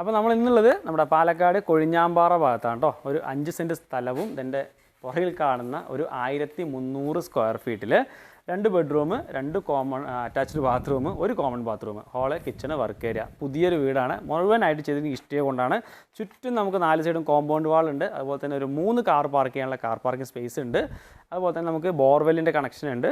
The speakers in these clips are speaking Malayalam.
അപ്പോൾ നമ്മൾ ഇന്നുള്ളത് നമ്മുടെ പാലക്കാട് കൊഴിഞ്ഞാമ്പാറ ഭാഗത്താണ് കേട്ടോ. ഒരു അഞ്ച് സെന്റ് സ്ഥലവും ഇതിന്റെ പുറകിൽ കാണുന്ന ഒരു ആയിരത്തി മുന്നൂറ് സ്ക്വയർ ഫീറ്റിൽ രണ്ട് ബെഡ്റൂം രണ്ട് കോമൺ അറ്റാച്ച്ഡ് ബാത്റൂം ഒരു common bathroom hall kitchen work area പുതിയൊരു വീടാണ്. മുഴുവനായിട്ട് ചെയ്തിരിക്കുന്ന ഇഷ്ടിക കൊണ്ടാണ്. ചുറ്റും നമുക്ക് നാല് സൈഡും കോമ്പൗണ്ട് വാൾ ഉണ്ട്. അതുപോലെ തന്നെ ഒരു മൂന്ന് കാർ പാർക്ക് ചെയ്യാനുള്ള കാർ പാർക്കിംഗ് സ്പേസ് ഉണ്ട്. അതുപോലെ തന്നെ നമുക്ക് ബോർവെല്ലിന്റെ കണക്ഷൻ ഉണ്ട്.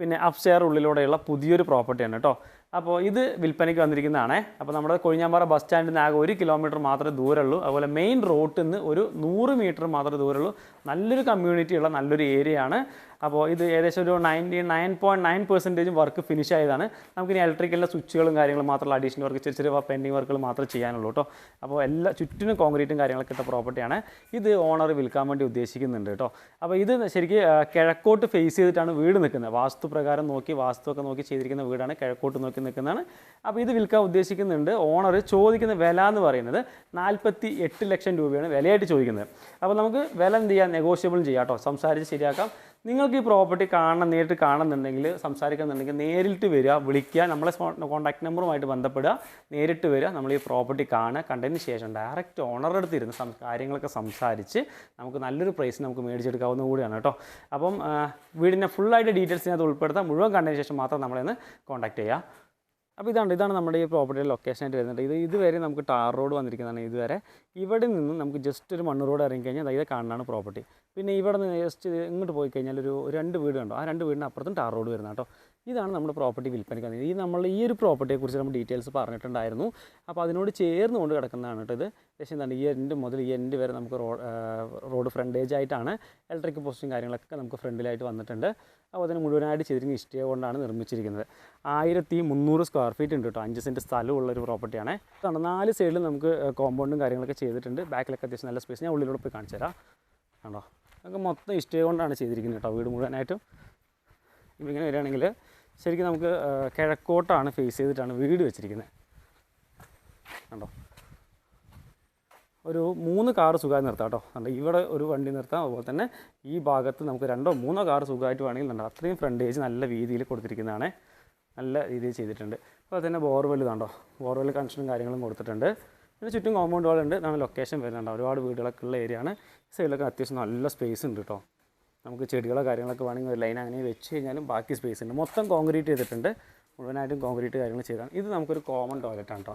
പിന്നെ അപ്സ്റ്റെയർ ഉള്ളിലൂടെയുള്ള പുതിയൊരു പ്രോപ്പർട്ടിയാണ് കേട്ടോ. അപ്പോൾ ഇത് വിൽപ്പനയ്ക്ക് വന്നിരിക്കുന്നതാണ്. അപ്പോൾ നമ്മുടെ കൊഴിഞ്ഞാമ്പാറ ബസ് സ്റ്റാൻഡിൽ നിന്ന് ആകെ ഒരു കിലോമീറ്റർ മാത്രമേ ദൂരമുള്ളൂ. അതുപോലെ മെയിൻ റോട്ടിൽ നിന്ന് ഒരു നൂറ് മീറ്റർ മാത്രമേ ദൂരമുള്ളൂ. നല്ലൊരു കമ്മ്യൂണിറ്റി ഉള്ള നല്ലൊരു ഏരിയയാണ് അപ്പോൾ ഇത് ഏകദേശം ഒരു ninety nine point nine percentage work finish ആയതാണ്. നമുക്കിനി ഇലക്ട്രിക്കലിന്റെ സ്വിച്ചുകളും കാര്യങ്ങളും മാത്രമല്ല അഡീഷണൽ വർക്ക് ചെറിയ ചെറിയ പെൻഡിങ് വർക്കുകൾ മാത്രമേ ചെയ്യാനുള്ളൂ കേട്ടോ. അപ്പോൾ എല്ലാ ചുറ്റിനും കോൺക്രീറ്റും കാര്യങ്ങളൊക്കെ ഇട്ട പ്രോപ്പർട്ടിയാണ് ഇത് ഓണർ വിൽക്കാൻ വേണ്ടി ഉദ്ദേശിക്കുന്നുണ്ട് കേട്ടോ. അപ്പോൾ ഇത് ശരിക്കും കിഴക്കോട്ട് ഫേസ് ചെയ്തിട്ടാണ് വീട് നിൽക്കുന്നത്. വാസ്തു പ്രകാരം നോക്കി വാസ്തുവൊക്കെ നോക്കി ചെയ്തിരിക്കുന്ന വീടാണ് കിഴക്കോട്ട് നോക്കി നിൽക്കുന്നതാണ്. അപ്പോൾ ഇത് വിൽക്കാൻ ഉദ്ദേശിക്കുന്നുണ്ട്. ഓണർ ചോദിക്കുന്ന വില എന്ന് പറയുന്നത് നാൽപ്പത്തി എട്ട് ലക്ഷം രൂപയാണ് വിലയായിട്ട് ചോദിക്കുന്നത്. അപ്പോൾ നമുക്ക് വില എന്ത് ചെയ്യാം? നെഗോഷ്യബിൾ ചെയ്യാം കേട്ടോ. സംസാരിച്ച് ശരിയാക്കാം. നിങ്ങൾക്ക് ഈ പ്രോപ്പർട്ടി കാണണം നേരിട്ട് കാണുന്നുണ്ടെങ്കിൽ സംസാരിക്കുന്നുണ്ടെങ്കിൽ നേരിട്ട് വരിക വിളിക്കുക നമ്മളെ കോൺടാക്ട് നമ്പറുമായിട്ട് ബന്ധപ്പെടുക നേരിട്ട് വരിക നമ്മൾ ഈ പ്രോപ്പർട്ടി കാണുക കണ്ടതിന് ശേഷം ഡയറക്റ്റ് ഓണറുടെ അടുത്ത് ഇരുന്ന് കാര്യങ്ങളൊക്കെ സംസാരിച്ച് നമുക്ക് നല്ലൊരു പ്രൈസ് നമുക്ക് മേടിച്ചെടുക്കാവുന്ന കൂടിയാണ് കേട്ടോ. അപ്പം വീടിന്റെ ഫുള്ളായിട്ട് ഡീറ്റെയിൽസ് ഇതിനകത്ത് ഉൾപ്പെടുത്താം. മുഴുവൻ കണ്ടതിന് ശേഷം മാത്രം നമ്മളെ ഒന്ന് കോൺടാക്ട് ചെയ്യുക അപ്പോൾ ഇതാണ് ഇതാണ് നമ്മുടെ ഈ പ്രോപ്പർട്ടിയുടെ ലൊക്കേഷനായിട്ട് വരുന്നത്. ഇത് ഇതുവരെ നമുക്ക് ടാർ റോഡ് വന്നിരിക്കുന്നതാണ് ഇതുവരെ. ഇവിടെ നിന്നും നമുക്ക് ജസ്റ്റ് ഒരു മണ്ണ് റോഡ് ഇറങ്ങി കഴിഞ്ഞാൽ ഇത് കാണാനാണ് പ്രോപ്പർട്ടി പിന്നെ ഇവിടെ നിന്ന് ജസ്റ്റ് ഇങ്ങോട്ട് പോയി കഴിഞ്ഞാൽ ഒരു രണ്ട് വീട് കണ്ടോ? ആ രണ്ട് വീടിന് അപ്പുറത്തും ടാർ റോഡ് വരുന്നത് കേട്ടോ. ഇതാണ് നമ്മുടെ പ്രോപ്പർട്ടി വിൽപ്പനയ്ക്ക് വന്നത്. ഈ നമ്മൾ ഈ ഒരു പ്രോപ്പർട്ടിയെക്കുറിച്ച് നമ്മൾ ഡീറ്റെയിൽസ് പറഞ്ഞിട്ടുണ്ടായിരുന്നു. അപ്പോൾ അതിനോട് ചേർന്നുകൊണ്ട് കിടക്കുന്നതാണ് കേട്ടോ ഇത്. പക്ഷേ എന്താണ് ഈ എൻഡ് മുതൽ ഈ എൻഡ് വരെ നമുക്ക് റോഡ് റോഡ് ഫ്രണ്ടേജ് ആയിട്ടാണ് ഇലക്ട്രിക് പോസ്റ്റും കാര്യങ്ങളൊക്കെ നമുക്ക് ഫ്രണ്ടിലായിട്ട് വന്നിട്ടുണ്ട്. അപ്പോൾ അതിന് മുഴുവനായിട്ട് ചെയ്തിരിക്കുന്ന ഇഷ്ടിക കൊണ്ടാണ് നിർമ്മിച്ചിരിക്കുന്നത്. ആയിരത്തി മുന്നൂറ് സ്ക്വയർ ഫീറ്റ് ഉണ്ട് കേട്ടോ. അഞ്ച് സെന്റ് സ്ഥലമുള്ള ഒരു പ്രോപ്പർട്ടിയാണ് അതാണ് നാല് സൈഡിലും നമുക്ക് കോമ്പൗണ്ടും കാര്യങ്ങളൊക്കെ ചെയ്തിട്ടുണ്ട്. ബാക്കിലൊക്കെ അത്യാവശ്യം നല്ല സ്പേസ് ഞാൻ ഉള്ളിലൂടെ പോയി കാണിച്ചു തരാം. കണ്ടോ? നമുക്ക് മൊത്തം ഇഷ്ടിക കൊണ്ടാണ് ചെയ്തിരിക്കുന്നത് കേട്ടോ വീട് മുഴുവനായിട്ടും. ഇപ്പം ഇങ്ങനെ വരികയാണെങ്കിൽ ശരിക്കും നമുക്ക് കിഴക്കോട്ടാണ് ഫേസ് ചെയ്തിട്ടാണ് വീട് വെച്ചിരിക്കുന്നത്. കണ്ടോ? ഒരു മൂന്ന് കാർ സുഖമായി നിർത്താം കേട്ടോ. കണ്ടോ? ഇവിടെ ഒരു വണ്ടി നിർത്താം. അതുപോലെ തന്നെ ഈ ഭാഗത്ത് നമുക്ക് രണ്ടോ മൂന്നോ കാർ സുഖമായിട്ട് വേണമെങ്കിൽ കണ്ടോ? അത്രയും ഫ്രണ്ടേജ് നല്ല രീതിയിൽ കൊടുത്തിരിക്കുന്നതാണ്. നല്ല രീതിയിൽ ചെയ്തിട്ടുണ്ട്. അതുപോലെ തന്നെ ബോർവെൽ കണ്ടോ ബോർവെൽ കണക്ഷനും കാര്യങ്ങളും കൊടുത്തിട്ടുണ്ട്. പിന്നെ ചുറ്റും കോമ്പൗണ്ട് വാളുണ്ട് നമ്മുടെ ലൊക്കേഷൻ വരുന്നുണ്ട് ഒരുപാട് വീടുകളൊക്കെ ഉള്ള ഏരിയയാണ് സൈഡിലൊക്കെ അത്യാവശ്യം നല്ല സ്പേസ് ഉണ്ട് കേട്ടോ. നമുക്ക് ചെടികളോ കാര്യങ്ങളൊക്കെ വേണമെങ്കിൽ ഒരു ലൈൻ അങ്ങനെ വെച്ച് കഴിഞ്ഞാലും ബാക്കി സ്പേസ് ഉണ്ട്. മൊത്തം കോൺക്രീറ്റ് ചെയ്തിട്ടുണ്ട്. മുഴുവനായിട്ടും കോൺക്രീറ്റ് കാര്യങ്ങൾ ചെയ്താണ്. ഇത് നമുക്കൊരു കോമൺ ടോയ്ലറ്റാണ് കേട്ടോ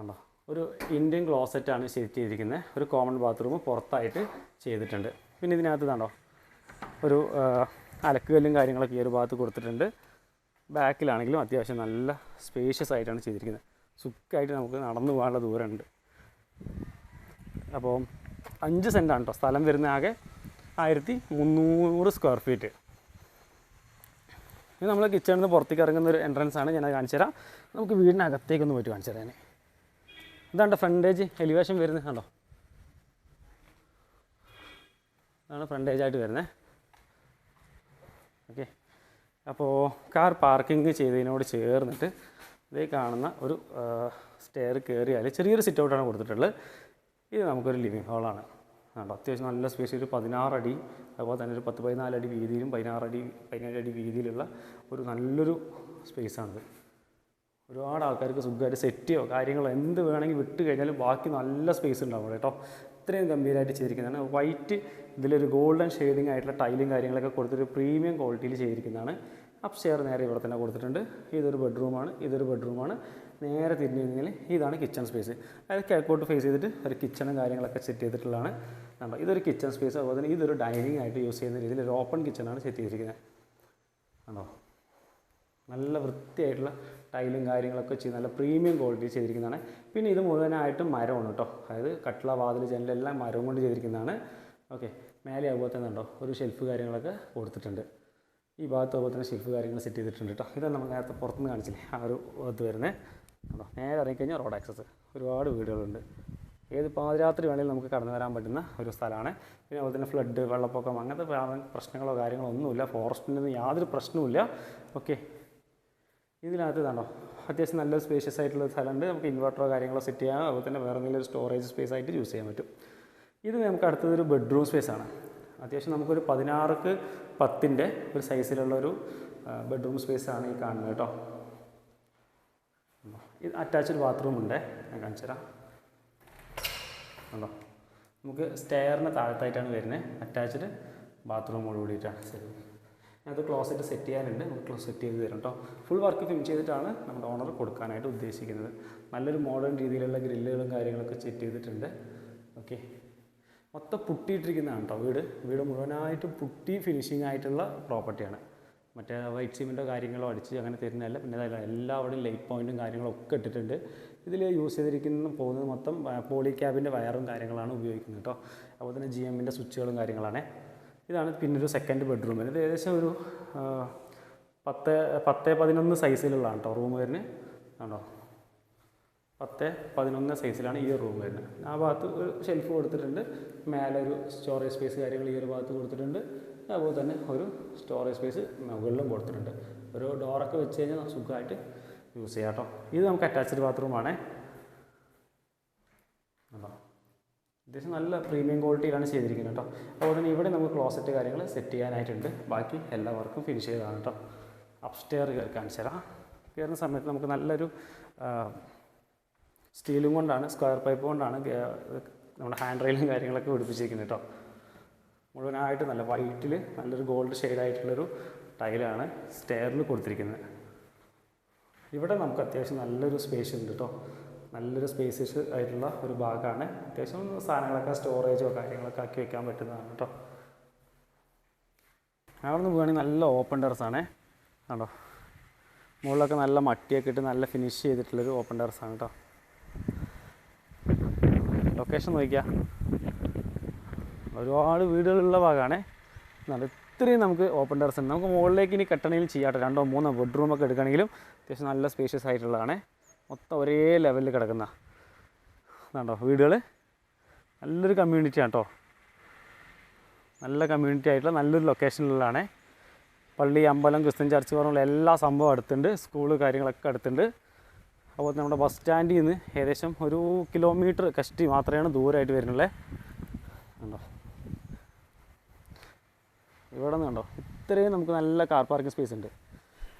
ആണോ ഒരു ഇന്ത്യൻ ക്ലോസറ്റാണ് സെറ്റ് ചെയ്തിരിക്കുന്നത് ഒരു കോമൺ ബാത്റൂം പുറത്തായിട്ട് ചെയ്തിട്ടുണ്ട്. പിന്നെ ഇതിനകത്ത് കണ്ടോ? ഒരു അലക്കുകല്ലും കാര്യങ്ങളൊക്കെ ഈ ഒരു ഭാഗത്ത് കൊടുത്തിട്ടുണ്ട്. ബാക്കിലാണെങ്കിലും അത്യാവശ്യം നല്ല സ്പേഷ്യസ് ആയിട്ടാണ് ചെയ്തിരിക്കുന്നത് സുഖമായിട്ട് നമുക്ക് നടന്നു പോകാനുള്ള ദൂരമുണ്ട്. അപ്പോൾ അഞ്ച് സെന്റാണ് കേട്ടോ സ്ഥലം വരുന്ന ആകെ ആയിരത്തി മുന്നൂറ് സ്ക്വയർ ഫീറ്റ് ഇത് നമ്മൾ കിച്ചണിൽ നിന്ന് പുറത്തേക്ക് ഇറങ്ങുന്ന ഒരു എൻട്രൻസ് ആണ് ഞാൻ കാണിച്ചു തരാം. നമുക്ക് വീടിനകത്തേക്കൊന്ന് പോയിട്ട് കാണിച്ചു തരാം ഇതാണ് ഫ്രണ്ടേജ് എലിവേഷൻ വരുന്നത് കണ്ടോ? ഇതാണ് ഫ്രണ്ടേജ് ആയിട്ട് വരുന്നത്. ഓക്കെ അപ്പോൾ കാർ പാർക്കിംഗ് ചെയ്തതിനോട് ചേർന്നിട്ട് ഇതേ കാണുന്ന ഒരു സ്റ്റെയർ കയറിയാൽ ചെറിയൊരു സിറ്റ് ഔട്ടാണ് കൊടുത്തിട്ടുള്ളത്. ഇത് നമുക്കൊരു ലിവിങ് ഹാളാണ് കണ്ടോ അത്യാവശ്യം നല്ല സ്പേസ് ഒരു പതിനാറടി അതുപോലെ തന്നെ ഒരു പത്ത് പതിനാലടി വീതിയിലും പതിനാറടി പതിനേഴടി വീതിയിലുള്ള ഒരു നല്ലൊരു സ്പേസാണിത് ഒരുപാട് ആൾക്കാർക്ക് സുഖമായിട്ട് സെറ്റിയോ കാര്യങ്ങളോ എന്ത് വേണമെങ്കിൽ വിട്ട് കഴിഞ്ഞാലും ബാക്കി നല്ല സ്പേസ് ഉണ്ടാവും കേട്ടോ. ഇത്രയും ഗംഭീരമായിട്ട് ചെയ്തിരിക്കുന്നതാണ്. വൈറ്റ് ഇതിലൊരു ഗോൾഡൻ ഷെയ്ഡിങ് ആയിട്ടുള്ള ടൈലും കാര്യങ്ങളൊക്കെ കൊടുത്തൊരു പ്രീമിയം ക്വാളിറ്റിയിൽ ചെയ്തിരിക്കുന്നതാണ്. അപ്സ്റ്റെയർ നേരെ ഇവിടെ തന്നെ കൊടുത്തിട്ടുണ്ട്. ഇതൊരു ബെഡ്റൂമാണ് ഇതൊരു ബെഡ്റൂമാണ് നേരെ തിരിഞ്ഞു കഴിഞ്ഞാൽ ഇതാണ് കിച്ചൺ സ്പേസ് അതായത് കിഴക്കോട്ട് ഫേസ് ചെയ്തിട്ട് ഒരു കിച്ചണും കാര്യങ്ങളൊക്കെ സെറ്റ് ചെയ്തിട്ടുള്ളതാണ്. കണ്ടോ? ഇതൊരു കിച്ചൺ സ്പേസ് അതുപോലെ തന്നെ ഇതൊരു ഡൈനിങ് ആയിട്ട് യൂസ് ചെയ്യുന്ന രീതിയിൽ ഒരു ഓപ്പൺ കിച്ചണാണ് സെറ്റ് ചെയ്തിരിക്കുന്നത്. കണ്ടോ? നല്ല വൃത്തിയായിട്ടുള്ള ടൈലും കാര്യങ്ങളൊക്കെ ചെയ്ത് നല്ല പ്രീമിയം ക്വാളിറ്റി ചെയ്തിരിക്കുന്നതാണ്. പിന്നെ ഇത് മുഴുവനായിട്ടും മരമാണ് കേട്ടോ. അതായത് കട്ടിള വാതിൽ ജനലെല്ലാം മരം കൊണ്ട് ചെയ്തിരിക്കുന്നതാണ്. ഓക്കെ മേലെ അതുപോലെ തന്നെ ഉണ്ടോ ഒരു ഷെൽഫ് കാര്യങ്ങളൊക്കെ കൊടുത്തിട്ടുണ്ട്. ഈ ഭാഗത്ത് അതുപോലെ തന്നെ ഷെൽഫ് കാര്യങ്ങൾ സെറ്റ് ചെയ്തിട്ടുണ്ട് കേട്ടോ. ഇതാണ് നമ്മൾ നേരത്തെ പുറത്തുനിന്ന് കാണിച്ചില്ലേ? ആ ഒരു ഇത് വരുന്നത്. കേട്ടോ നേരെ ഇറങ്ങിക്കഴിഞ്ഞാൽ റോഡ് ആക്സസ് ഒരുപാട് വീടുകളുണ്ട്. ഏത് പാതിരാത്രി വേണമെങ്കിലും നമുക്ക് കടന്നു വരാൻ പറ്റുന്ന ഒരു സ്ഥലമാണ്. പിന്നെ അതുപോലെ തന്നെ ഫ്ലഡ് വെള്ളപ്പൊക്കം അങ്ങനത്തെ പ്ര- പ്രശ്നങ്ങളോ കാര്യങ്ങളോ ഒന്നുമില്ല. ഫോറസ്റ്റിന്റെ യാതൊരു പ്രശ്നവുമില്ല. ഓക്കെ ഇതിനകത്ത് ഇതാണോ അത്യാവശ്യം നല്ല സ്പേഷ്യസ് ആയിട്ടുള്ള സ്ഥലമുണ്ട്. നമുക്ക് ഇൻവെർട്ടറോ കാര്യങ്ങളോ സെറ്റ് ചെയ്യാം. അതുപോലെ തന്നെ വേറെ എന്തെങ്കിലും ഒരു സ്റ്റോറേജ് സ്പേസ് ആയിട്ട് യൂസ് ചെയ്യാൻ പറ്റും. ഇത് നമുക്ക് അടുത്തതൊരു ബെഡ്റൂം സ്പേസ് ആണ്. അത്യാവശ്യം നമുക്കൊരു പതിനാറുക്ക് പത്തിന്റെ ഒരു സൈസിലുള്ള ഒരു ബെഡ്റൂം സ്പേസ് ആണ് ഈ കാണുന്നത് കേട്ടോ. ഇത് അറ്റാച്ച്ഡ് ബാത്റൂം ഉണ്ട്. ഞാൻ കാണിച്ചു തരാം. നമുക്ക് സ്റ്റെയറിന് താഴത്തായിട്ടാണ് വരുന്നത് അറ്റാച്ച്ഡ് ബാത്റൂമോട് കൂടിയിട്ടാണ് ശരി. അത് ക്ലോസറ്റ് സെറ്റ് ചെയ്യാനുണ്ട്. നമുക്ക് ക്ലോസ് സെറ്റ് ചെയ്ത് തരും കേട്ടോ ഫുൾ വർക്ക് ഫിനിഷ് ചെയ്തിട്ടാണ് നമ്മുടെ ഓണർ കൊടുക്കാനായിട്ട് ഉദ്ദേശിക്കുന്നത്. നല്ലൊരു മോഡേൺ രീതിയിലുള്ള ഗ്രില്ലുകളും കാര്യങ്ങളൊക്കെ സെറ്റ് ചെയ്തിട്ടുണ്ട്. ഓക്കെ മൊത്തം പുട്ടിയിട്ടിരിക്കുന്നതാണ് കേട്ടോ വീട്. വീട് മുഴുവനായിട്ട് പുട്ടി ഫിനിഷിംഗ് ആയിട്ടുള്ള പ്രോപ്പർട്ടിയാണ് മറ്റേ വൈറ്റ് സിമെന്റോ കാര്യങ്ങളോ അടിച്ച് അങ്ങനെ തരുന്നതല്ല. പിന്നെ അതല്ല എല്ലാവരും ലൈറ്റ് പോയിന്റും കാര്യങ്ങളും ഒക്കെ ഇട്ടിട്ടുണ്ട്. ഇതിൽ യൂസ് ചെയ്തിരിക്കുന്ന പോകുന്നത് മൊത്തം പോളി ക്യാബിന്റെ വയറും കാര്യങ്ങളാണ് ഉപയോഗിക്കുന്നത് കേട്ടോ. അതുപോലെ തന്നെ ജി എമ്മിന്റെ സ്വിച്ചുകളും കാര്യങ്ങളാണ്. ഇതാണ് പിന്നെ ഒരു സെക്കൻഡ് ബെഡ്റൂമിന് ഇത് ഏകദേശം ഒരു പത്ത് പത്ത് പതിനൊന്ന് സൈസിലുള്ളതാണ് കേട്ടോ റൂം വരുന്നത്. ആണോ? പത്ത് പതിനൊന്ന് സൈസിലാണ് ഈ റൂം വരുന്നത്. ആ ഭാഗത്ത് ഒരു ഷെൽഫ് കൊടുത്തിട്ടുണ്ട്. മേലെ ഒരു സ്റ്റോറേജ് സ്പേസ് കാര്യങ്ങൾ ഈ ഒരു ഭാഗത്ത് കൊടുത്തിട്ടുണ്ട്. അതുപോലെ തന്നെ ഒരു സ്റ്റോറേജ് സ്പേസ് മുകളിലും കൊടുത്തിട്ടുണ്ട്. ഒരു ഡോറൊക്കെ വെച്ച് കഴിഞ്ഞാൽ സുഖമായിട്ട് യൂസ് ചെയ്യാം കേട്ടോ ഇത് നമുക്ക് അറ്റാച്ച്ഡ് ബാത്റൂമാണേ കേട്ടോ അത്യാവശ്യം നല്ല പ്രീമിയം ക്വാളിറ്റിയിലാണ് ചെയ്തിരിക്കുന്നത് കേട്ടോ അതുപോലെ തന്നെ ഇവിടെ നമുക്ക് ക്ലോസറ്റ് കാര്യങ്ങൾ സെറ്റ് ചെയ്യാനായിട്ടുണ്ട്. ബാക്കി എല്ലാ വർക്കും ഫിനിഷ് ചെയ്തതാണ് കേട്ടോ അപ്സ്റ്റെയർ കാണിച്ചു തരാം. കയറുന്ന സമയത്ത് നമുക്ക് നല്ലൊരു സ്റ്റീലും കൊണ്ടാണ് സ്ക്വയർ പൈപ്പ് കൊണ്ടാണ് നമ്മുടെ ഹാൻഡ് റെയിലും കാര്യങ്ങളൊക്കെ പിടിപ്പിച്ചിരിക്കുന്നത് കേട്ടോ മുഴുവനായിട്ട് നല്ല വൈറ്റിൽ നല്ലൊരു ഗോൾഡ് ഷെയ്ഡായിട്ടുള്ളൊരു ടൈലാണ് സ്റ്റെയറിൽ കൊടുത്തിരിക്കുന്നത്. ഇവിടെ നമുക്ക് അത്യാവശ്യം നല്ലൊരു സ്പേസ് ഉണ്ട് കേട്ടോ നല്ലൊരു സ്പേസിയസ് ആയിട്ടുള്ള ഒരു ഭാഗമാണ്. അത്യാവശ്യം സാധനങ്ങളൊക്കെ സ്റ്റോറേജോ കാര്യങ്ങളൊക്കെ ആക്കി വെക്കാൻ പറ്റുന്നതാണ് കേട്ടോ അവിടെ നിന്ന് പോവുകയാണെങ്കിൽ നല്ല ഓപ്പൺ ടെറസാണേ കണ്ടോ? മുകളിലൊക്കെ നല്ല മട്ടിയൊക്കെ ഇട്ട് നല്ല ഫിനിഷ് ചെയ്തിട്ടുള്ളൊരു ഓപ്പൺ ടെറസാണ് കേട്ടോ ലൊക്കേഷൻ നോക്കിയാൽ ഒരുപാട് വീടുകളുള്ള ഭാഗമാണ് നല്ല ഇത്രയും നമുക്ക് ഓപ്പൺ ടെറസ് ഉണ്ട്. നമുക്ക് മുകളിലേക്ക് ഇനി കെട്ടണമെങ്കിലും ചെയ്യാട്ടോ രണ്ടോ മൂന്നോ ബെഡ്റൂമൊക്കെ എടുക്കണമെങ്കിലും അത്യാവശ്യം നല്ല സ്പേഷ്യസ് ആയിട്ടുള്ളതാണ്. മൊത്തം ഒരേ ലെവലിൽ കിടക്കുന്ന അതാണ്ടോ വീടുകൾ നല്ലൊരു കമ്മ്യൂണിറ്റിയാണ് കേട്ടോ. നല്ല കമ്മ്യൂണിറ്റി ആയിട്ടുള്ള നല്ലൊരു ലൊക്കേഷനിലുള്ളതാണ് പള്ളി അമ്പലം ക്രിസ്ത്യൻ ചർച്ച് പറഞ്ഞുള്ള എല്ലാ സംഭവം അടുത്തുണ്ട്. സ്കൂൾ കാര്യങ്ങളൊക്കെ അടുത്തുണ്ട്. അതുപോലെ നമ്മുടെ ബസ് സ്റ്റാൻഡിൽ നിന്ന് ഏകദേശം ഒരു കിലോമീറ്റർ കഷ്ടി മാത്രമാണ് ദൂരമായിട്ട് വരുന്നുള്ളത് ഉണ്ടോ ഇവിടെ നിന്ന് കണ്ടോ? ഇത്രയും നമുക്ക് നല്ല കാർ പാർക്കിംഗ് സ്പേസ് ഉണ്ട്.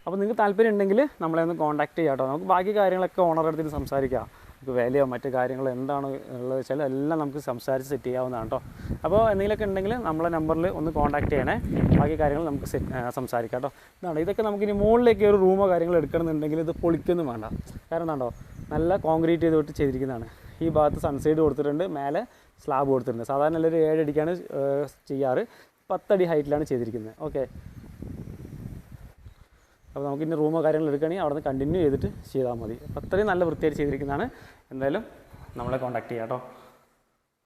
അപ്പോൾ നിങ്ങൾക്ക് താല്പര്യം ഉണ്ടെങ്കിൽ നമ്മളെ ഒന്ന് കോൺടാക്ട് ചെയ്യാം കേട്ടോ. നമുക്ക് ബാക്കി കാര്യങ്ങളൊക്കെ ഓണർ എടുത്തിട്ട് സംസാരിക്കാം. നമുക്ക് വിലയോ മറ്റ് കാര്യങ്ങളോ എന്താണ് ഉള്ളത് വെച്ചാൽ എല്ലാം നമുക്ക് സംസാരിച്ച് സെറ്റ് ചെയ്യാവുന്നതാണ് കേട്ടോ. അപ്പോൾ എന്തെങ്കിലുമൊക്കെ ഉണ്ടെങ്കിൽ നമ്മളെ നമ്പറിൽ ഒന്ന് കോൺടാക്ട് ചെയ്യണേ. ബാക്കി കാര്യങ്ങൾ നമുക്ക് സംസാരിക്കാം കേട്ടോ. ഇതാണ് ഇതൊക്കെ നമുക്ക് ഇനി മുകളിലേക്ക് ഒരു റൂമോ കാര്യങ്ങളോ എടുക്കണമെന്നുണ്ടെങ്കിൽ ഇത് പൊളിക്കൊന്നും വേണ്ട. കാരണം എന്താണോ നല്ല കോൺക്രീറ്റ് ചെയ്തിട്ട് ചെയ്തിരിക്കുന്നതാണ്. ഈ ഭാഗത്ത് സൺസൈഡ് കൊടുത്തിട്ടുണ്ട് മേലെ സ്ലാബ് കൊടുത്തിട്ടുണ്ട്. സാധാരണ എല്ലാവരും ഏഴടിക്കാണ് ചെയ്യാറ്. പത്തടി ഹൈറ്റിലാണ് ചെയ്തിരിക്കുന്നത്. ഓക്കെ അപ്പോൾ നമുക്ക് ഇനി റൂമോ കാര്യങ്ങൾ എടുക്കുകയാണെങ്കിൽ അവിടെ നിന്ന് കണ്ടിന്യൂ ചെയ്തിട്ട് ചെയ്താൽ മതി. അപ്പോൾ അത്രയും നല്ല വൃത്തിയായിട്ട് ചെയ്തിരിക്കുന്നതാണ്. എന്തായാലും നമ്മളെ കോൺടാക്ട് ചെയ്യാം കേട്ടോ